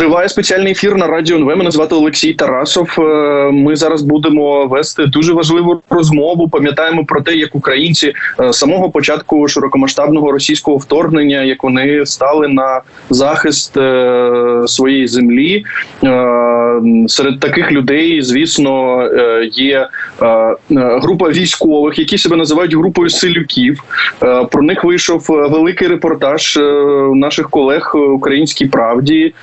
Триває спеціальний ефір на радіо НВ. Мене звати Олексій Тарасов. Е, Ми зараз будемо вести дуже важливу розмову. Пам'ятаємо про те, як українці е, з самого початку широкомасштабного російського вторгнення, як вони стали на захист е, своєї землі. Серед таких людей, звісно, є група військових, які себе називають групою силюків. Про них вийшов великий репортаж наших колег Українській правді.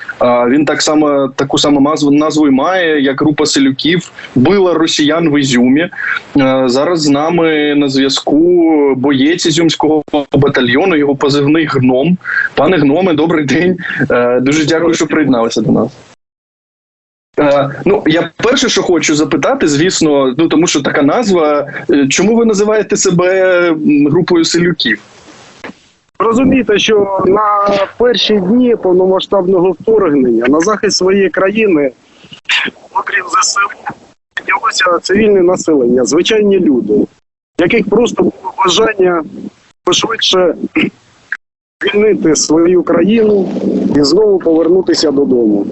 Він так само таку саму назву назву і має, як група селюків била росіян в Ізюмі. Е, Зараз з нами на зв'язку боєць Ізюмського батальйону, його позивний гном. Пане гноме, добрий день. Е, Дуже дякую, що приєдналися до нас. Е, Ну, я перше, що хочу запитати, звісно, ну тому що така назва. Чому ви називаєте себе групою селюків? Розумієте, що на перші дні повномасштабного вторгнення на захист своєї країни, окрім ЗСУ, піднялося цивільне населення, звичайні люди, яких просто було бажання пошвидше звільнити свою країну і знову повернутися додому.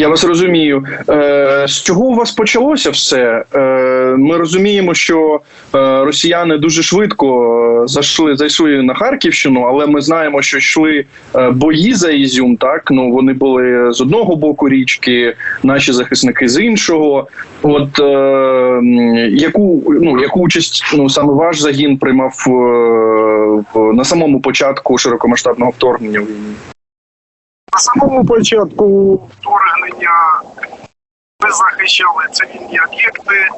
Я вас розумію. Е, з чого у вас почалося все? Е, ми розуміємо, що е, росіяни дуже швидко зайшли, зайшли на Харківщину, але ми знаємо, що йшли бої за Ізюм. Так ну вони були з одного боку річки, наші захисники з іншого. От яку ну яку участь ну саме ваш загін приймав на самому початку широкомасштабного вторгнення? Самому початку вторгнення ми захищали цивільні об'єкти.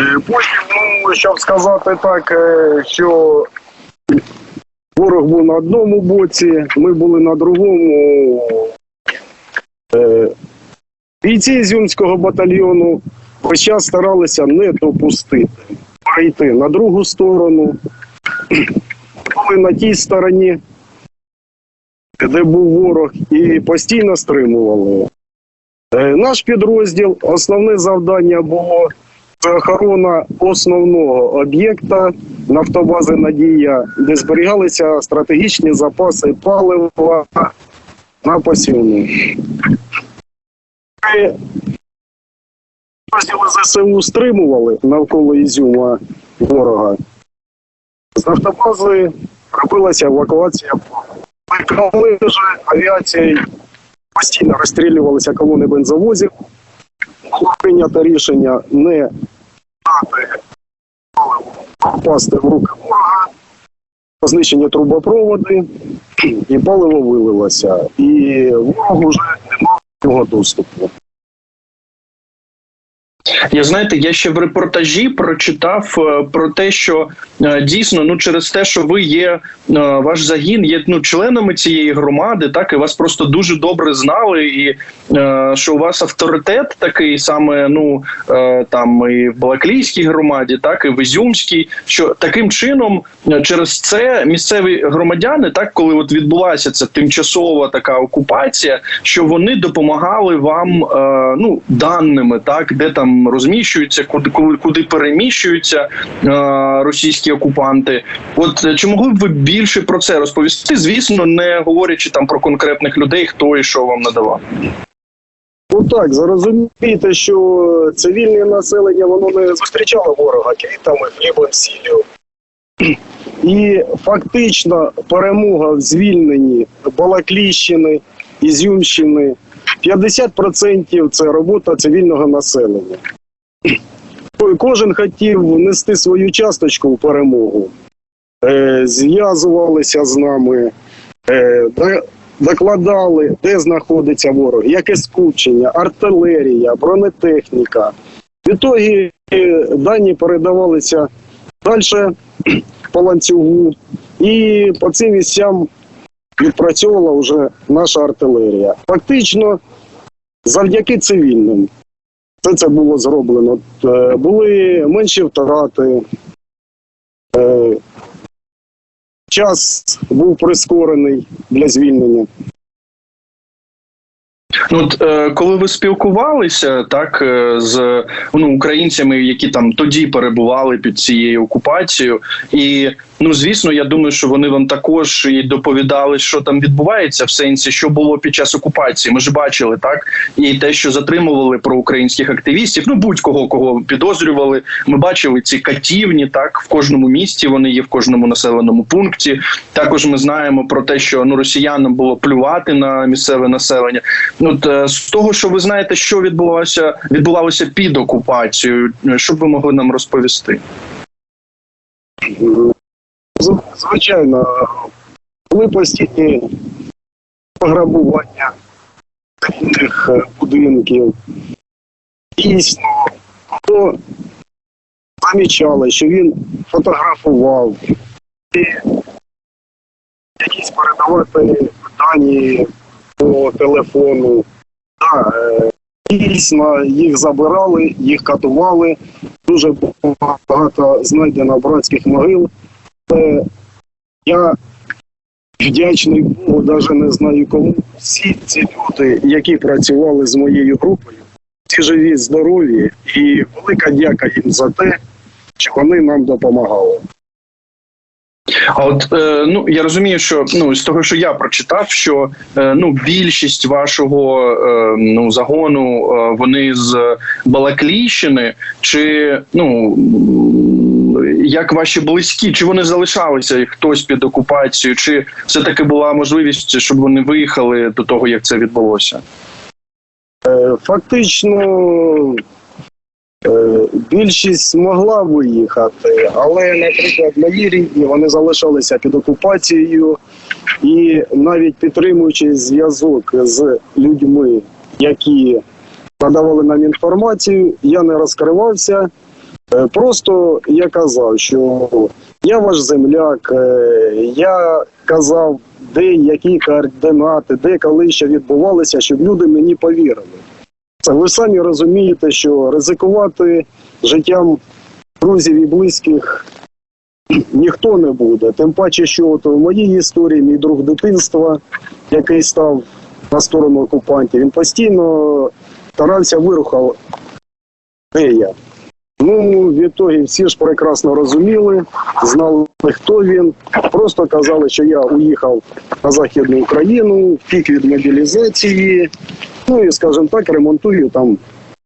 Е, Потім, ну, щоб сказати так, е, що ворог був на одному боці, ми були на другому. Е, Бійці Ізюмського батальйону весь час старалися не допустити перейти на другу сторону. Були на тій стороні, де був ворог, і постійно стримували. Е, Наш підрозділ, основне завдання було це охорона основного об'єкта нафтобази Надія, де зберігалися стратегічні запаси палива на посівну. Розділи ЗСУ стримували навколо Ізюма ворога. З нафтобази робилася евакуація Вже авіацією постійно розстрілювалися колони бензовозів, було прийнято рішення не дати попасти в руки ворога, знищені трубопроводи, і паливо вилилося. І ворог вже не мав цього доступу. Я знаєте, я ще в репортажі прочитав е, про те, що е, дійсно ну через те, що ви є е, ваш загін, є ну членами цієї громади, так і вас просто дуже добре знали, і що у вас авторитет такий саме ну там і в Балаклійській громаді, так і в Ізюмській, що таким чином через це місцеві громадяни, так коли от відбулася ця тимчасова така окупація, що вони допомагали вам ну даними, так де там розміщуються, куди куди, куди переміщуються е, російські окупанти. От е, чи могли б ви більше про це розповісти? Звісно, не говорячи там про конкретних людей, хто і що вам надавав. Ну так, зрозумійте, що цивільне населення воно не зустрічало ворога квітами, хлібом, сіллю. І фактично перемога в звільненні Балакліщини, Ізюмщини 50% це робота цивільного населення. Кожен хотів нести свою часточку в перемогу. Е, зв'язувалися з нами, е, докладали, де знаходиться ворог, яке скупчення, артилерія, бронетехніка. Відтоді е, дані передавалися далі по ланцюгу, і по цим місцям відпрацьовувала вже наша артилерія. Фактично, завдяки цивільним. Все це було зроблено. Е, Були менші втрати. Е, Час був прискорений для звільнення. Ну, от, е, коли ви спілкувалися так е, з ну, українцями, які там тоді перебували під цією окупацією, і ну звісно, я думаю, що вони вам також і доповідали, що там відбувається, в сенсі, що було під час окупації. Ми ж бачили так, і те, що затримували проукраїнських активістів, ну будь-кого кого підозрювали. Ми бачили ці катівні, так в кожному місті вони є в кожному населеному пункті. Також ми знаємо про те, що ну росіянам було плювати на місцеве населення. Ну от, е, з того, що ви знаєте, що відбувалося, відбувалося під окупацією, е, що б ви могли нам розповісти? Звичайно, були постійні пограбування цивільних е, будинків. Дійсно, то замічали, що він фотографував і якісь передавати дані по телефону. Да, е, дійсно, їх забирали, їх катували. Дуже багато знайдено братських могил. Але я вдячний Богу, навіть не знаю кому. Всі ці люди, які працювали з моєю групою, всі живі, здорові, і велика дяка їм за те, що вони нам допомагали. А от е, ну я розумію, що ну з того, що я прочитав, що е, ну більшість вашого е, ну загону е, вони з Балакліщини, чи ну як ваші близькі, чи вони залишалися хтось під окупацією, чи все таки була можливість, щоб вони виїхали до того, як це відбулося? Е, Фактично більшість могла виїхати, але, наприклад, мої рідні вони залишалися під окупацією і навіть підтримуючи зв'язок з людьми, які надавали нам інформацію, я не розкривався. Е, Просто я казав, що я ваш земляк, е, я казав, де які координати, де коли що відбувалося, щоб люди мені повірили. Ви самі розумієте, що ризикувати життям друзів і близьких ніхто не буде. Тим паче, що от в моїй історії мій друг дитинства, який став на сторону окупантів, він постійно старався вирухав, де я. Ну, відтоді всі ж прекрасно розуміли, знали, хто він. Просто казали, що я уїхав на Західну Україну, втік від мобілізації. Ну і, скажімо так, ремонтую там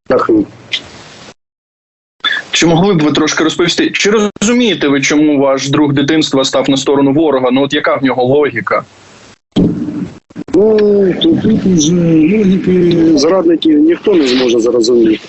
дахи. Чи могли б ви трошки розповісти? Чи розумієте ви, чому ваш друг дитинства став на сторону ворога? Ну от яка в нього логіка? Ну, тут логіки зрадників ніхто не зможе зрозуміти.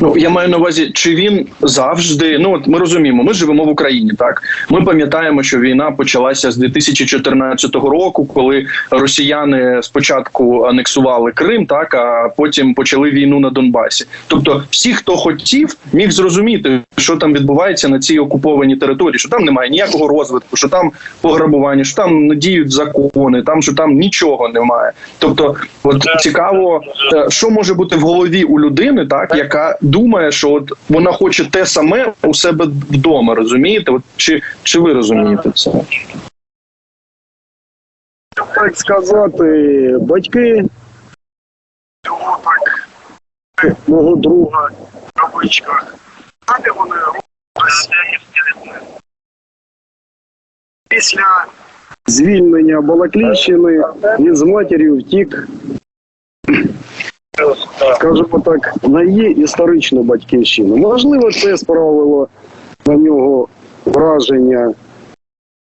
Ну я маю на увазі, чи він завжди. Ну от ми розуміємо, ми живемо в Україні. Так ми пам'ятаємо, що війна почалася з 2014 року, коли росіяни спочатку анексували Крим, так а потім почали війну на Донбасі. Тобто, всі, хто хотів, міг зрозуміти, що там відбувається на цій окупованій території, що там немає ніякого розвитку, що там пограбування, що там не діють закони, там що там нічого немає. Тобто, от цікаво, е, що може бути в голові у людини, так яка думає, що от вона хоче те саме у себе вдома, розумієте? От чи, чи ви розумієте це? Так сказати, батьки мого друга в кавичках. Далі вони рухалися після звільнення Балакліщини він з матір'ю втік, скажімо так, на її історичну батьківщину. Можливо, це справило на нього враження.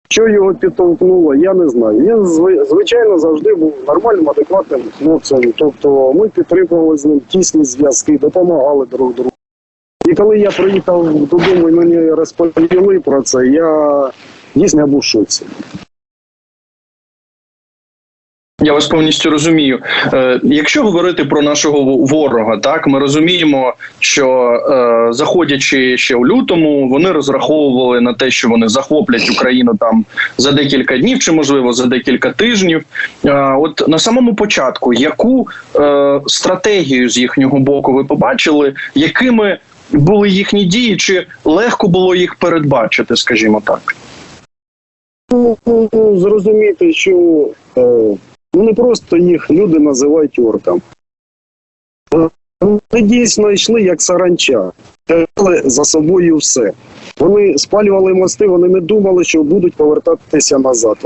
Що його підтолкнуло, я не знаю. Він звичайно завжди був нормальним, адекватним хлопцем. Тобто ми підтримували з ним тісні зв'язки, допомагали друг другу. І коли я приїхав додому і мені розповіли про це, я дійсно був шоці. Я вас повністю розумію. Е, якщо говорити про нашого ворога, так ми розуміємо, що е, заходячи ще у лютому, вони розраховували на те, що вони захоплять Україну там за декілька днів, чи можливо за декілька тижнів. Е, от на самому початку, яку е, стратегію з їхнього боку ви побачили, якими були їхні дії, чи легко було їх передбачити, скажімо так? Ну, зрозуміти, що е, ну просто їх люди називають орками. Вони дійсно йшли як саранча, тягли за собою все. Вони спалювали мости, вони не думали, що будуть повертатися назад.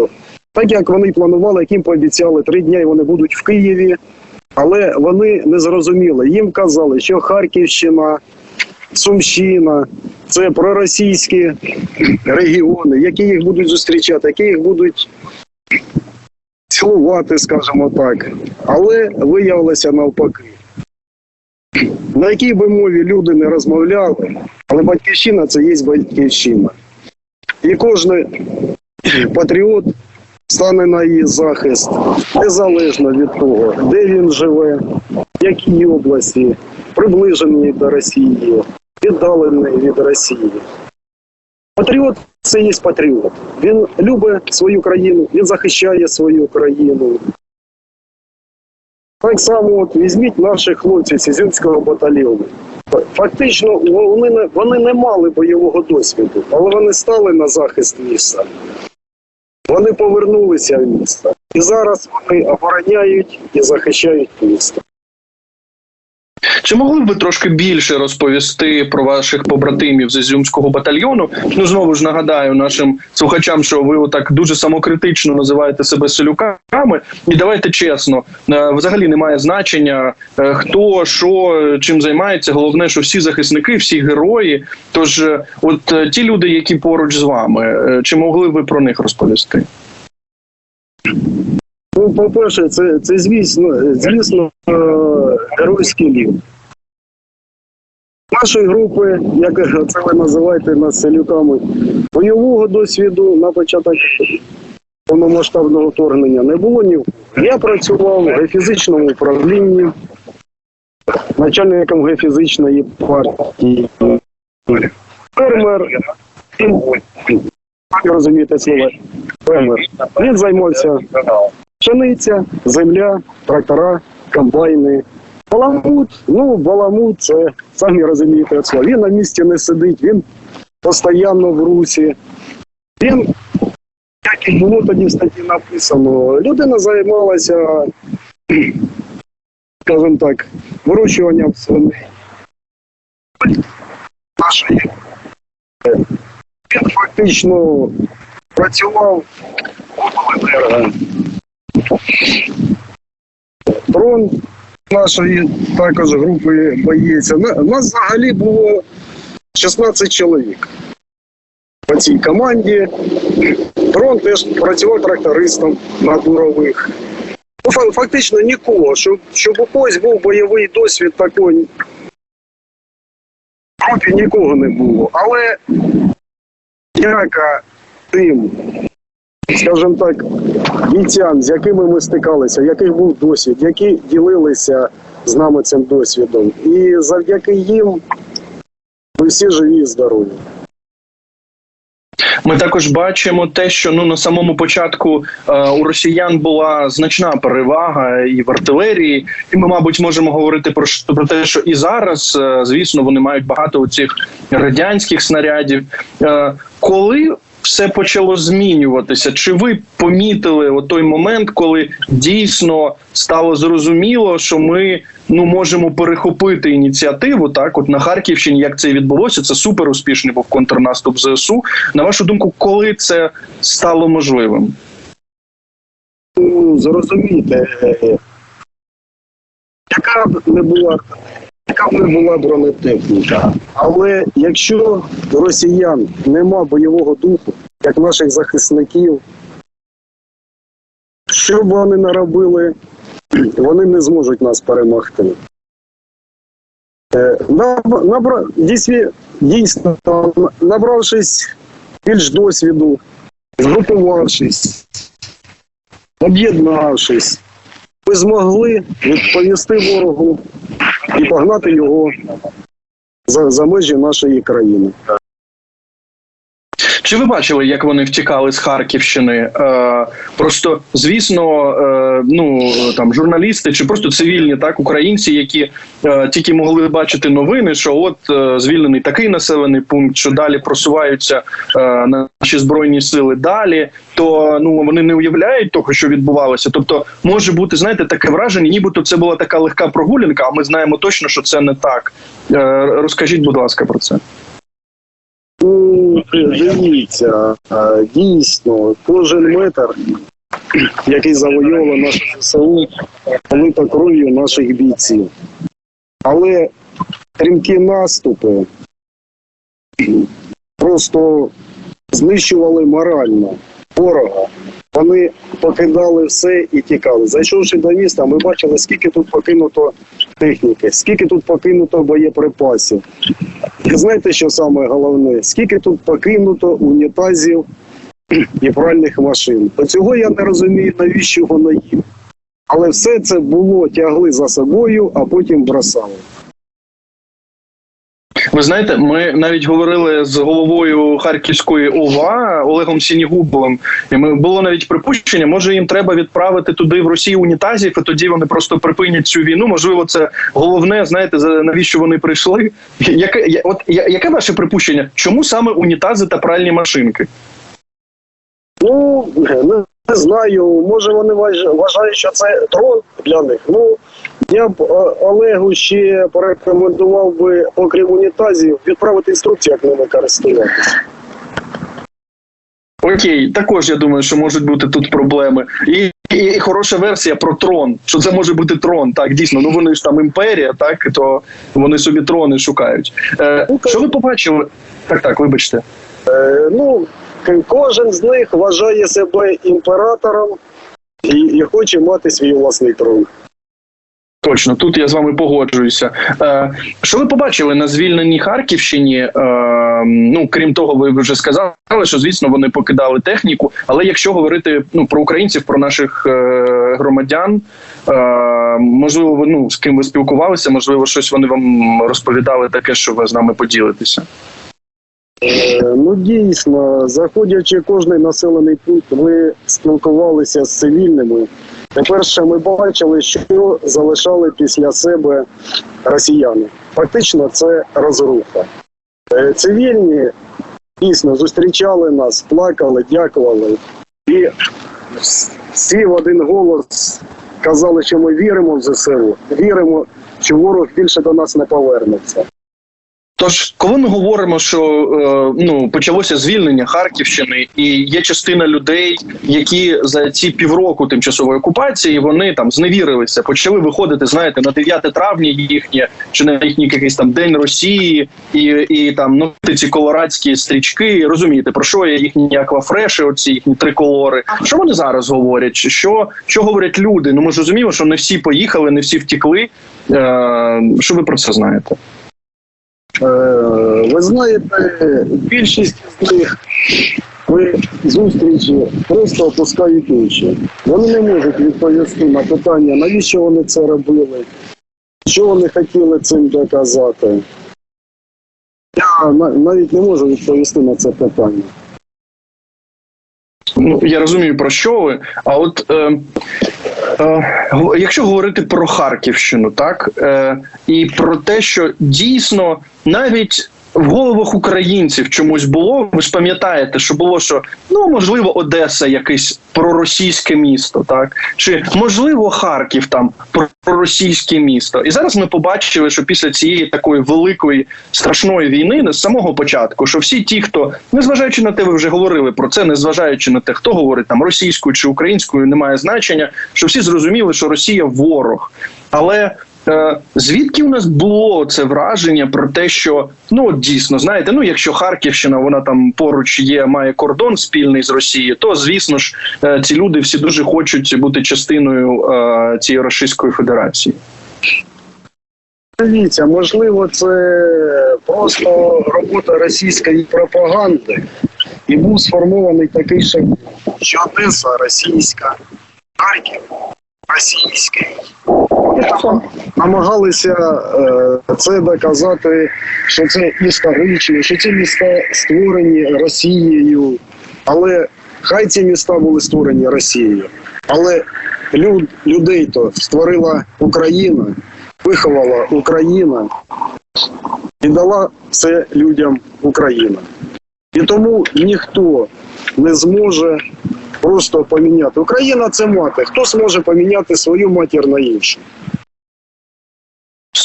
Так як вони планували, як їм пообіцяли, три дні вони будуть в Києві, але вони не зрозуміли. Їм казали, що Харківщина, Сумщина це проросійські регіони, які їх будуть зустрічати, які їх будуть цілувати, скажімо так. Але виявилося навпаки. На якій би мові люди не розмовляли, але батьківщина це є батьківщина. І кожен патріот стане на її захист незалежно від того, де він живе, в якій області, приближений до Росії, віддалений від Росії. Патріот це є патріот. Він любить свою країну, він захищає свою країну. Так само от візьміть наших хлопців з Ізюмського батальйону. Фактично, вони вони не мали бойового досвіду, але вони стали на захист міста. Вони повернулися в місто. І зараз вони обороняють і захищають місто. Чи могли б ви трошки більше розповісти про ваших побратимів з Ізюмського батальйону? Ну знову ж нагадаю нашим слухачам, що ви отак дуже самокритично називаєте себе селюками. І давайте чесно, е, взагалі немає значення е, хто що чим займається. Головне, що всі захисники, всі герої. Тож, е, от ті люди, які поруч з вами, чи могли ви про них розповісти? Ну, по-перше, це, це звісно, звісно, геройський лів. Нашої групи, як це ви називаєте нас селюками, бойового досвіду на початок повномасштабного вторгнення не було ні. Я працював в геофізичному управлінні, начальником геофізичної партії. Фермер, розумієте слово, фермер. Він займався пшениця, земля, трактора, комбайни. Баламут, ну баламут, це самі розумієте слово. Він на місці не сидить, він постійно в русі. Він, як і було тоді в статті написано, людина займалася, скажімо так, вирощуванням свиней. Нашої. Він фактично працював обленерго. Дрон нашої також групи боїться. На- Нас взагалі було 16 чоловік по цій команді. Дрон теж працював трактористом на бурових. Ну, фактично нікого, щоб, щоб у когось був бойовий досвід такий. В групі нікого не було. Але яка тим, скажімо так, бійцям, з якими ми стикалися, яких був досвід, які ділилися з нами цим досвідом. І завдяки їм ми всі живі і здорові. Ми також бачимо те, що ну на самому початку е, у росіян була значна перевага і в артилерії, і ми, мабуть, можемо говорити про про те, що і зараз, е, звісно, вони мають багато цих радянських снарядів. Е, коли все почало змінюватися? Чи ви помітили той момент, коли дійсно стало зрозуміло, що ми ну можемо перехопити ініціативу? Так, от на Харківщині, як це відбулося, це супер успішний був контрнаступ ЗСУ. На вашу думку, коли це стало можливим? Ну, зрозумійте, е, яка б не була яка була бронетехніка, але якщо росіян нема бойового духу, як наших захисників, що б вони не робили, вони не зможуть нас перемогти. Е, Набра... Дійсно, набравшись більш досвіду, згрупувавшись, об'єднавшись, ми змогли відповісти ворогу і погнати його за, за межі нашої країни. Чи ви бачили, як вони втікали з Харківщини? Е, просто звісно, е, ну там журналісти чи просто цивільні, так українці, які е, тільки могли бачити новини, що от е, звільнений такий населений пункт, що далі просуваються е, наші збройні сили далі. То ну вони не уявляють того, що відбувалося. Тобто, може бути, знаєте, таке враження, нібито це була така легка прогулянка, а ми знаємо точно, що це не так. Е, розкажіть, будь ласка, про це. Дивіться, дійсно, кожен метр, який завойовував наше ЗСУ, полита кров'ю наших бійців. Але стрімкі наступи просто знищували морально ворога. Вони покидали все і тікали. Зайшовши до міста, ми бачили, скільки тут покинуто техніки, скільки тут покинуто боєприпасів. І знаєте, що саме головне? Скільки тут покинуто унітазів і пральних машин? То цього я не розумію, навіщо воно їм. Але все це було, тягли за собою, а потім бросали. Ви знаєте, ми навіть говорили з головою Харківської ОВА Олегом Сінігубовим, і ми було навіть припущення, може їм треба відправити туди в Росію унітазів, і тоді вони просто припинять цю війну. Можливо, це головне. Знаєте, за навіщо вони прийшли? Яке от яке ваше припущення? Чому саме унітази та пральні машинки? Ну, не, знаю, може вони вваж- вважають, що це трон для них. Ну, я б е, Олегу ще порекомендував би, окрім унітазів, відправити інструкцію, як ними користуватися. Окей, також я думаю, що можуть бути тут проблеми. І, і, і хороша версія про трон. Що це може бути трон? Так, дійсно, ну вони ж там імперія, так то вони собі трони шукають. Е, що ви побачили? Так, так, вибачте. Е, ну, кожен з них вважає себе імператором і, і хоче мати свій власний трон. Точно, тут я з вами погоджуюся. Е, що ви побачили на звільненій Харківщині? Е, ну крім того, ви вже сказали, що звісно вони покидали техніку. Але якщо говорити ну про українців, про наших е, громадян, е, можливо, ви ну з ким ви спілкувалися, можливо, щось вони вам розповідали таке, що ви з нами поділитеся. Е, ну, дійсно, заходячи кожний населений пункт, ми спілкувалися з цивільними. По-перше, ми бачили, що залишали після себе росіяни. Фактично, це розруха. Е, Цивільні дійсно зустрічали нас, плакали, дякували. І всі в один голос казали, що ми віримо в ЗСУ, віримо, що ворог більше до нас не повернеться. Тож, коли ми говоримо, що е, ну почалося звільнення Харківщини, і є частина людей, які за ці півроку тимчасової окупації вони там зневірилися, почали виходити, знаєте, на 9 травня їхнє чи на їхній якийсь там день Росії, і, і там ну ці колорадські стрічки. Розумієте, про що є їхні аквафреші, оці їхні триколори. Що вони зараз говорять? Що, що говорять люди? Ну ми ж розуміємо, що не всі поїхали, не всі втікли. Е, що ви про це знаєте? Е, Ви знаєте, більшість з них при зустрічі просто опускають очі. Вони не можуть відповісти на питання, навіщо вони це робили, що вони хотіли цим доказати. Я навіть не можу відповісти на це питання. Ну, я розумію про що ви. А от е, якщо говорити про Харківщину, так е, і про те, що дійсно навіть в головах українців чомусь було. Ви ж пам'ятаєте, що було що ну можливо Одеса, якесь проросійське місто, так чи можливо Харків там проросійське місто. І зараз ми побачили, що після цієї такої великої страшної війни, не з самого початку, що всі ті, хто незважаючи на те, ви вже говорили про це, незважаючи на те, хто говорить там російською чи українською, немає значення, що всі зрозуміли, що Росія ворог, але. Е, звідки у нас було це враження про те, що ну от дійсно знаєте, ну якщо Харківщина вона там поруч є, має кордон спільний з Росією, то звісно ж е, ці люди всі дуже хочуть бути частиною е, цієї Російської Федерації. Дивіться, можливо, це просто робота російської пропаганди, і був сформований такий шаблон, що Одеса російська, Харків російський. Там намагалися е, це доказати, що це історично, що ці міста створені Росією. Але хай ці міста були створені Росією. Але люд, людей то створила Україна, виховала Україна і дала це людям Україна. І тому ніхто не зможе просто поміняти. Україна це мати. Хто зможе поміняти свою матір на іншу?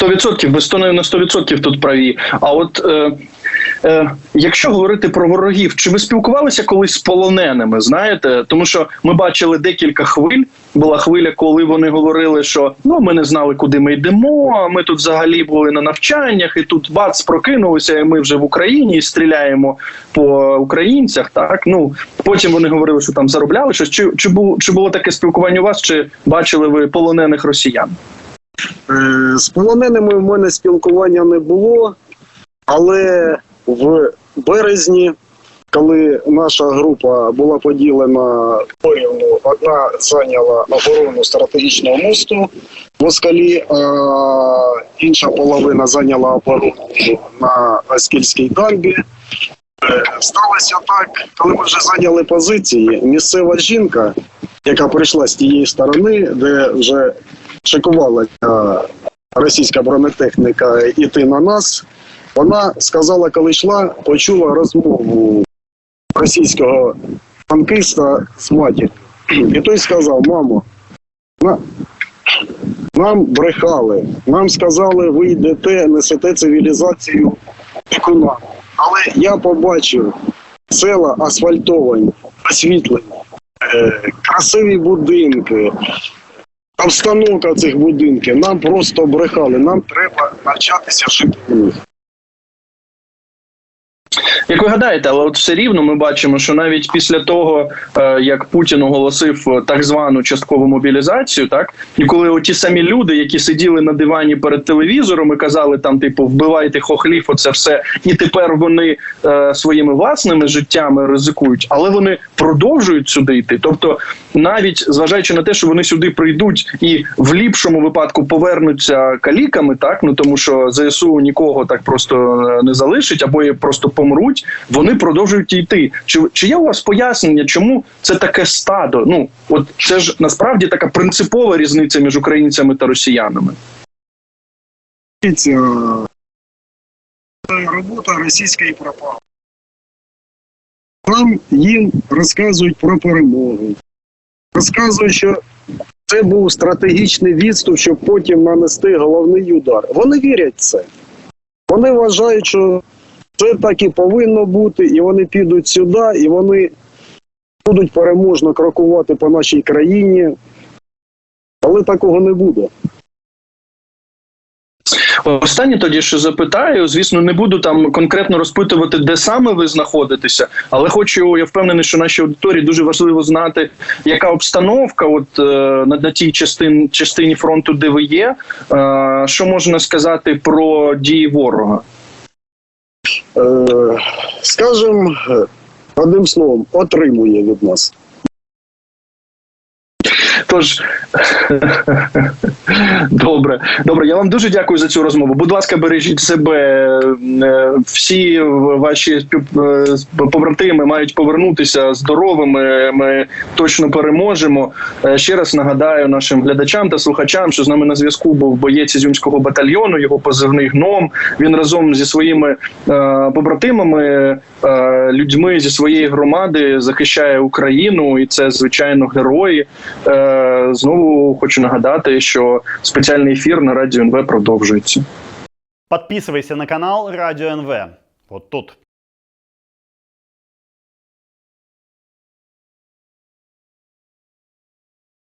100%, ви 100, на 100% тут праві. А от е, е, якщо говорити про ворогів, чи ви спілкувалися колись з полоненими? Знаєте, тому що ми бачили декілька хвиль. Була хвиля, коли вони говорили, що ну ми не знали, куди ми йдемо. а Ми тут взагалі були на навчаннях, і тут бац прокинулися, і ми вже в Україні і стріляємо по українцях. Так ну потім вони говорили, що там заробляли щось. Чи, чи було чи було таке спілкування у вас? Чи бачили ви полонених росіян? Е, З полоненими в мене спілкування не було, але в березні, коли наша група була поділена порівну, одна зайняла оборону стратегічного мосту москалі, а інша половина зайняла оборону на Оскільській дамбі. Е, Сталося так, коли ми вже зайняли позиції, місцева жінка, яка прийшла з тієї сторони, де вже шикувалася російська бронетехніка іти на нас. Вона сказала, коли йшла, почула розмову російського танкиста з матір'ю. І той сказав: мамо, на- нам брехали, нам сказали, ви йдете, несете цивілізацію яку нам. Але я побачив села асфальтовані, освітлені, е, красиві будинки, обстановка цих будинків. Нам просто брехали. Нам треба навчатися жити в них. Як ви гадаєте, але от все рівно ми бачимо, що навіть після того, е, як Путін оголосив е, так звану часткову мобілізацію, так і коли оті самі люди, які сиділи на дивані перед телевізором і казали там, типу, вбивайте хохлів, оце все, і тепер вони е, своїми власними життями ризикують, але вони продовжують сюди йти. Тобто, навіть зважаючи на те, що вони сюди прийдуть і в ліпшому випадку повернуться каліками, так ну тому що ЗСУ нікого так просто е, не залишить, або і просто помруть, вони продовжують йти. Чи, чи є у вас пояснення, чому це таке стадо? Ну от це ж насправді така принципова різниця між українцями та росіянами. Робота російської пропаганди. Нам їм розказують про перемогу. Розказують, що це був стратегічний відступ, щоб потім нанести головний удар. Вони вірять в це. Вони вважають, що це так і повинно бути, і вони підуть сюди, і вони будуть переможно крокувати по нашій країні. Але такого не буде. Останнє тоді ще запитаю. Звісно, не буду там конкретно розпитувати, де саме ви знаходитеся, але хочу, я впевнений, що нашій аудиторії дуже важливо знати, яка обстановка, от е, на, на тій частин, частині фронту, де ви є. Е, що можна сказати про дії ворога? Е, скажем, е, одним словом, отримує від нас. Тож добре, добре. Я вам дуже дякую за цю розмову. Будь ласка, бережіть себе. Е, Всі ваші е, побратими мають повернутися здоровими. Ми точно переможемо. Е, Ще раз нагадаю нашим глядачам та слухачам, що з нами на зв'язку був боєць Ізюмського батальйону, його позивний гном. Він разом зі своїми побратимами, людьми зі своєї громади захищає Україну, і це звичайно герої. Знову хочу нагадати, що спеціальний ефір на радіо НВ продовжується. Подписывайся на канал Радио НВ. Вот тут.